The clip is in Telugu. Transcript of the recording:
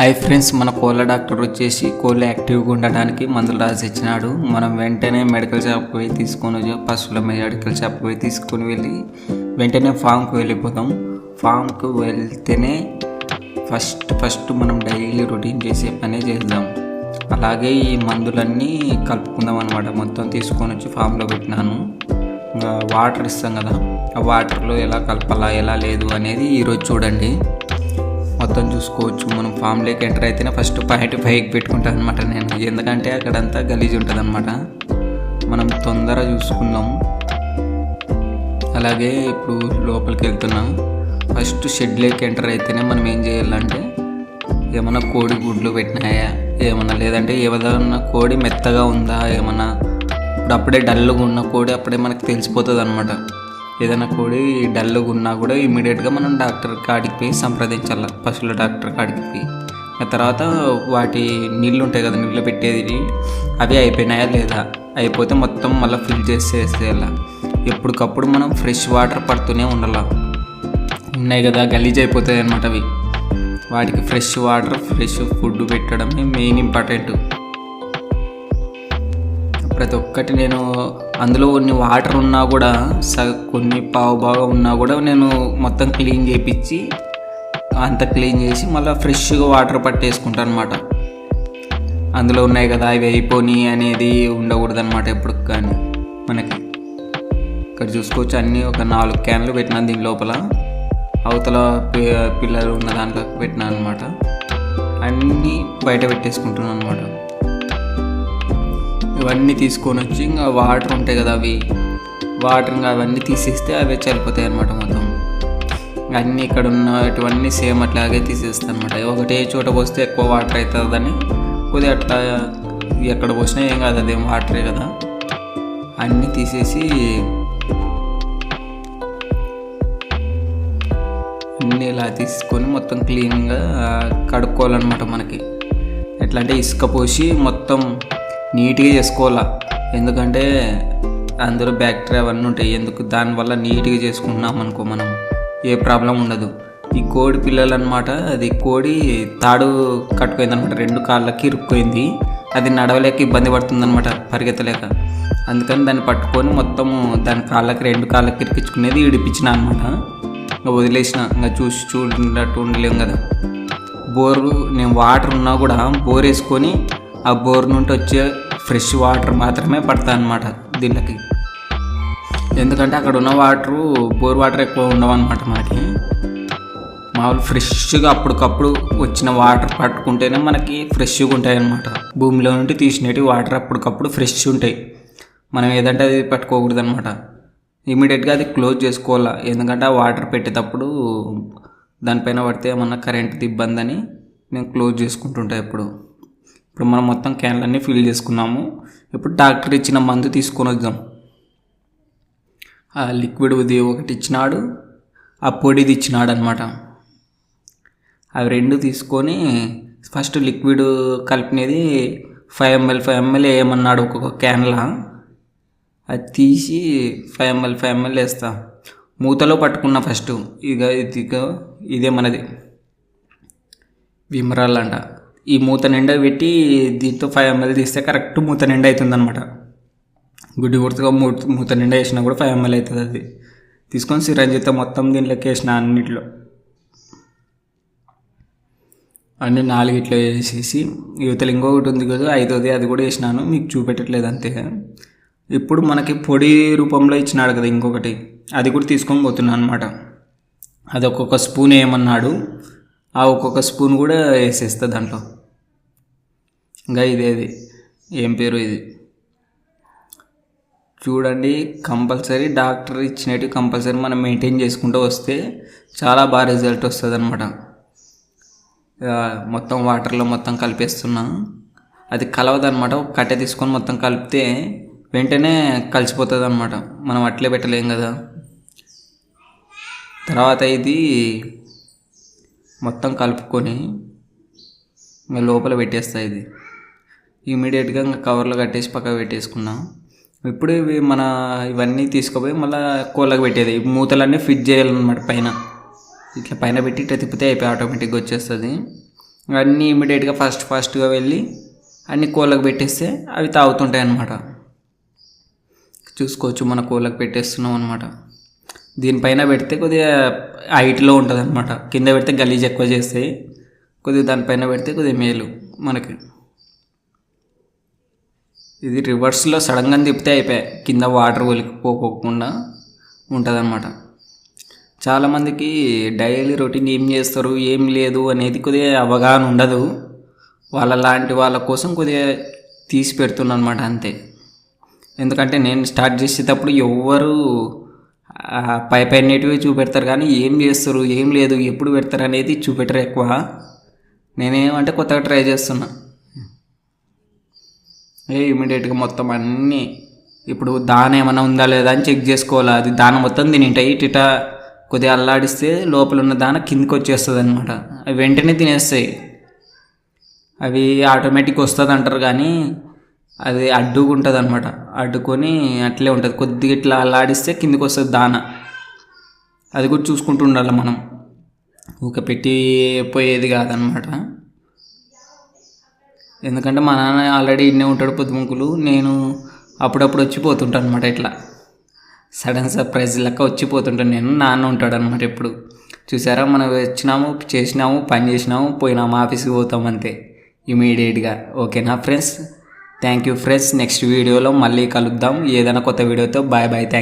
హాయ్ ఫ్రెండ్స్ మన కోళ్ళ డాక్టర్ వచ్చేసి కోళ్ళు యాక్టివ్గా ఉండడానికి మందులు రాసి ఇచ్చినాడు మనం వెంటనే మెడికల్ షాప్కి పోయి తీసుకొని వచ్చి పశువుల మెడికల్ షాప్కి పోయి తీసుకొని వెళ్ళి వెంటనే ఫామ్కి వెళ్ళిపోతాం. ఫామ్కి వెళ్తేనే ఫస్ట్ ఫస్ట్ మనం డైలీ రొటీన్ చేసే పనే చేద్దాం. అలాగే ఈ మందులన్నీ కలుపుకుందాం అనమాట మొత్తం తీసుకొని వచ్చి ఫామ్లో పెట్టినాను. వాటర్ ఇస్తాం కదా ఆ వాటర్లో ఎలా కలపాలా ఎలా లేదు అనేది ఈరోజు చూడండి. మొత్తం చూసుకోవచ్చు. మనం ఫామ్లోకి ఎంటర్ అయితేనే ఫస్ట్ పాయింట్ ఫైవ్కి పెట్టుకుంటాను అనమాట నేను. ఎందుకంటే అక్కడంతా గలీజ్ ఉంటుంది అనమాట మనం తొందర చూసుకుందాం. అలాగే ఇప్పుడు లోపలికి వెళ్తున్నాం. ఫస్ట్ షెడ్లోకి ఎంటర్ అయితేనే మనం ఏం చేయాలంటే ఏమన్నా కోడి గుడ్లు పెట్టినాయా? ఏమన్నా లేదంటే ఏదన్నా కోడి మెత్తగా ఉందా? ఏమన్నా ఇప్పుడు అప్పుడే డల్గా ఉన్న కోడి అప్పుడే మనకు తెలిసిపోతుంది అనమాట ఏదైనా కోడి డల్గా ఉన్నా కూడా ఇమీడియట్గా మనం డాక్టర్ కాడికి పోయి సంప్రదించాలి. పశువుల డాక్టర్ కాడికి పోయి. తర్వాత వాటి నీళ్ళు ఉంటాయి కదా నీళ్ళు పెట్టేది అవి అయిపోయినాయా లేదా? అయిపోతే మొత్తం మళ్ళీ ఫిల్ చేసేసేయాల. ఎప్పటికప్పుడు మనం ఫ్రెష్ వాటర్ పడుతూనే ఉండాలి. ఉన్నాయి కదా గలీజ్ అయిపోతాయి అన్నమాట అవి. వాటికి ఫ్రెష్ వాటర్ ఫ్రెష్ ఫుడ్ పెట్టడమే మెయిన్ ఇంపార్టెంట్. ప్రతి ఒక్కటి నేను అందులో కొన్ని వాటర్ ఉన్నా కూడా స కొన్ని పావు బాగా ఉన్నా కూడా నేను మొత్తం క్లీన్ చేయించి అంత క్లీన్ చేసి మళ్ళీ ఫ్రెష్గా వాటర్ పట్టేసుకుంటాను అనమాట అందులో ఉన్నాయి కదా అవి అయిపోయి అనేది ఉండకూడదు అనమాట ఎప్పుడు కానీ మనకి. ఇక్కడ చూసుకోవచ్చు అన్నీ ఒక నాలుగు క్యాన్లు పెట్టినాను దీని లోపల. అవతల పి- పిల్లలు ఉన్న దాంట్లో పెట్టినాను అనమాట అన్నీ బయట పెట్టేసుకుంటున్నాను అనమాట ఇవన్నీ తీసుకొని వచ్చి ఇంకా వాటర్ ఉంటాయి కదా అవి. వాటర్ ఇంకా అవన్నీ తీసేస్తే అవి చల్లిపోతాయి అనమాట మొత్తం. అన్నీ ఇక్కడ ఉన్నటువన్నీ సేమ్ అట్లాగే తీసేస్తాయి అనమాట ఒకటే చోట పోస్తే ఎక్కువ వాటర్ అవుతుందని కొద్దిగా అట్లా ఎక్కడ పోసినా ఏం కాదు అదేం వాటరే కదా. అన్నీ తీసేసి అన్నీ ఇలా తీసుకొని మొత్తం క్లీన్గా కడుక్కోవాలన్నమాట మనకి. ఎట్లా అంటే ఇసుక పోసి మొత్తం నీట్గా చేసుకోవాలా? ఎందుకంటే అందులో బ్యాక్టీరియా అవన్నీ ఉంటాయి. ఎందుకు? దానివల్ల నీట్గా చేసుకుంటున్నాం అనుకో మనం ఏ ప్రాబ్లం ఉండదు. ఈ కోడి పిల్లలు అనమాట అది కోడి తాడు కట్టుకుంది అనమాట రెండు కాళ్ళకి ఇరుక్కుపోయింది. అది నడవలేక ఇబ్బంది పడుతుంది అనమాట పరిగెత్తలేక. అందుకని దాన్ని పట్టుకొని మొత్తం దాని కాళ్ళకి రెండు కాళ్ళకి ఇరికించుకునేది ఇడిపించిన అనమాట. ఇంకా వదిలేసిన. ఇంకా చూసి చూడట్టు ఉండలేం కదా. బోరు నేను వాటర్ ఉన్నా కూడా బోర్ వేసుకొని ఆ బోర్ నుండి వచ్చే ఫ్రెష్ వాటర్ మాత్రమే పడతా అనమాట దీనికి ఎందుకంటే అక్కడ ఉన్న వాటరు బోర్ వాటర్ ఎక్కువ ఉండవు అనమాట మనకి. మామూలు ఫ్రెష్గా అప్పటికప్పుడు వచ్చిన వాటర్ పట్టుకుంటేనే మనకి ఫ్రెష్గా ఉంటాయి అన్నమాట భూమిలో నుండి తీసినవి వాటర్ అప్పటికప్పుడు ఫ్రెష్ ఉంటాయి. మనం ఏదంటే అది పట్టుకోకూడదు అనమాట ఇమీడియట్గా అది క్లోజ్ చేసుకోవాలా? ఎందుకంటే ఆ వాటర్ పెట్టేటప్పుడు దానిపైన పడితే ఏమన్నా కరెంట్ ఇబ్బంది అని నేను క్లోజ్ చేసుకుంటుంటా ఎప్పుడు ఇప్పుడు మనం మొత్తం క్యాన్లన్నీ ఫిల్ చేసుకున్నాము. ఇప్పుడు డాక్టర్ ఇచ్చిన మందు తీసుకొని వద్దాం. ఆ లిక్విడ్ ఉది ఒకటి ఇచ్చినాడు ఆ పొడిది ఇచ్చినాడు అనమాట అవి రెండు తీసుకొని ఫస్ట్ లిక్విడ్ కలిపినది ఫైవ్ ఎంఎల్ ఫైవ్ ఎంఎల్ వేయమన్నాడు ఒక్కొక్క క్యాన్లా. అది తీసి ఫైవ్ ఎంఎల్ ఫైవ్ ఎంఎల్ వేస్తా. మూతలో పట్టుకున్నా ఫస్ట్. ఇక ఇది ఇదే మనది. విమరాలంట. అంట ఈ మూత నిండా పెట్టి దీంతో ఫైవ్ ఎంఎల్ తీస్తే కరెక్ట్ మూత నిండా అవుతుంది అనమాట గుడ్డి గుర్తుగా మూత మూత నిండా వేసినా కూడా ఫైవ్ ఎంఎల్ అవుతుంది అది. తీసుకొని సిరంజితో మొత్తం దీంట్లోకి వేసిన అన్నిట్లో. అన్ని నాలుగిట్లో వేసేసి యువతలు ఇంకొకటి ఉంది కదా ఐదోది అది కూడా వేసినాను మీకు చూపెట్టట్లేదు అంతే. ఇప్పుడు మనకి పొడి రూపంలో ఇచ్చినాడు కదా ఇంకొకటి అది కూడా తీసుకొని పోతున్నాను అనమాట అది ఒక్కొక్క స్పూన్ వేయమన్నాడు ఆ ఒక్కొక్క స్పూన్ కూడా వేసేస్తా దాంట్లో. ఇంకా ఇదేది ఏం పేరు ఇది? చూడండి కంపల్సరీ డాక్టర్ ఇచ్చినట్టు కంపల్సరీ మనం మెయింటైన్ చేసుకుంటూ వస్తే చాలా బాగా రిజల్ట్ వస్తుంది అనమాట మొత్తం వాటర్లో మొత్తం కలిపేస్తున్నా. అది కలవదనమాట ఒక కట్టె తీసుకొని మొత్తం కలిపితే వెంటనే కలిసిపోతుంది అనమాట మనం అట్లే పెట్టలేం కదా. తర్వాత ఇది మొత్తం కలుపుకొని లోపల పెట్టేస్తా ఇది. ఇమీడియట్గా ఇంకా కవర్లో కట్టేసి పక్కకు పెట్టేసుకున్నాం. ఇప్పుడు ఇవి మన ఇవన్నీ తీసుకుపోయి మళ్ళీ కోళ్ళకి పెట్టేది. ఈ మూతలన్నీ ఫిట్ చేయాలన్నమాట పైన. ఇట్లా పైన పెట్టి ఇట్లా తిప్పితే అయిపోయి ఆటోమేటిక్గా వచ్చేస్తుంది. అన్నీ ఇమీడియట్గా ఫస్ట్ ఫాస్ట్గా వెళ్ళి అన్ని కోళ్ళకు పెట్టేస్తే అవి తాగుతుంటాయి అన్నమాట. చూసుకోవచ్చు మన కోళ్ళకు పెట్టేస్తున్నాం అనమాట దీనిపైన పెడితే కొద్దిగా హైట్లో ఉంటుంది అనమాట కింద పెడితే గలీజ్ ఎక్కువ చేస్తాయి. కొద్దిగా దానిపైన పెడితే కొద్దిగా మేలు మనకి. ఇది రివర్స్లో సడన్గా తిప్పితే అయిపోయాయి. కింద వాటర్ ఒలికిపోకుండా ఉంటుంది అనమాట చాలామందికి డైలీ రొటీన్ ఏం చేస్తారు ఏం లేదు అనేది కొద్దిగా అవగాహన ఉండదు. వాళ్ళ లాంటి వాళ్ళ కోసం కొద్దిగా తీసి పెడుతున్నాను అనమాట అంతే. ఎందుకంటే నేను స్టార్ట్ చేసేటప్పుడు ఎవ్వరు ఆ, పై పైనటివి చూపెడతారు కానీ ఏం చేస్తారు ఏం లేదు ఎప్పుడు పెడతారు అనేది చూపెట్టరు ఎక్కువ. నేనేమంటే కొత్తగా ట్రై చేస్తున్నా. ఇమీడియట్గా మొత్తం అన్నీ ఇప్పుడు దాన ఏమైనా ఉందా లేదా అని చెక్ చేసుకోవాలి. అది దాన మొత్తం తినింటాయి ఇట కొద్దిగా అల్లాడిస్తే లోపల ఉన్న దాన కిందికి వచ్చేస్తుంది అనమాట అవి వెంటనే తినేస్తాయి. అవి ఆటోమేటిక్ వస్తుంది అంటారు కానీ అది అడ్డుగా ఉంటుంది అనమాట అడ్డుకొని అట్లే ఉంటుంది. కొద్దిగా ఇట్లా అల్లాడిస్తే కిందికి వస్తుంది దాన. అది కూడా చూసుకుంటూ ఉండాలి మనం. ఊక పెట్టి పోయేది కాదనమాట ఎందుకంటే మా నాన్న ఆల్రెడీ ఇన్నే ఉంటాడు పొద్దుముకులు. నేను అప్పుడప్పుడు వచ్చిపోతుంటాను అనమాట ఇట్లా. సడన్ సర్ప్రైజ్ లెక్క వచ్చిపోతుంటాను నేను. నాన్న ఉంటాడు అనమాట ఎప్పుడు. చూసారా? మనం వచ్చినాము చేసినాము పని చేసినాము పోయినాము ఆఫీస్కి పోతాం అంతే. ఇమీడియట్గా. ఓకేనా friends? Thank you friends. Next వీడియోలో మళ్ళీ కలుద్దాం. ఏదైనా కొత్త వీడియోతో బాయ్ బాయ్. థ్యాంక్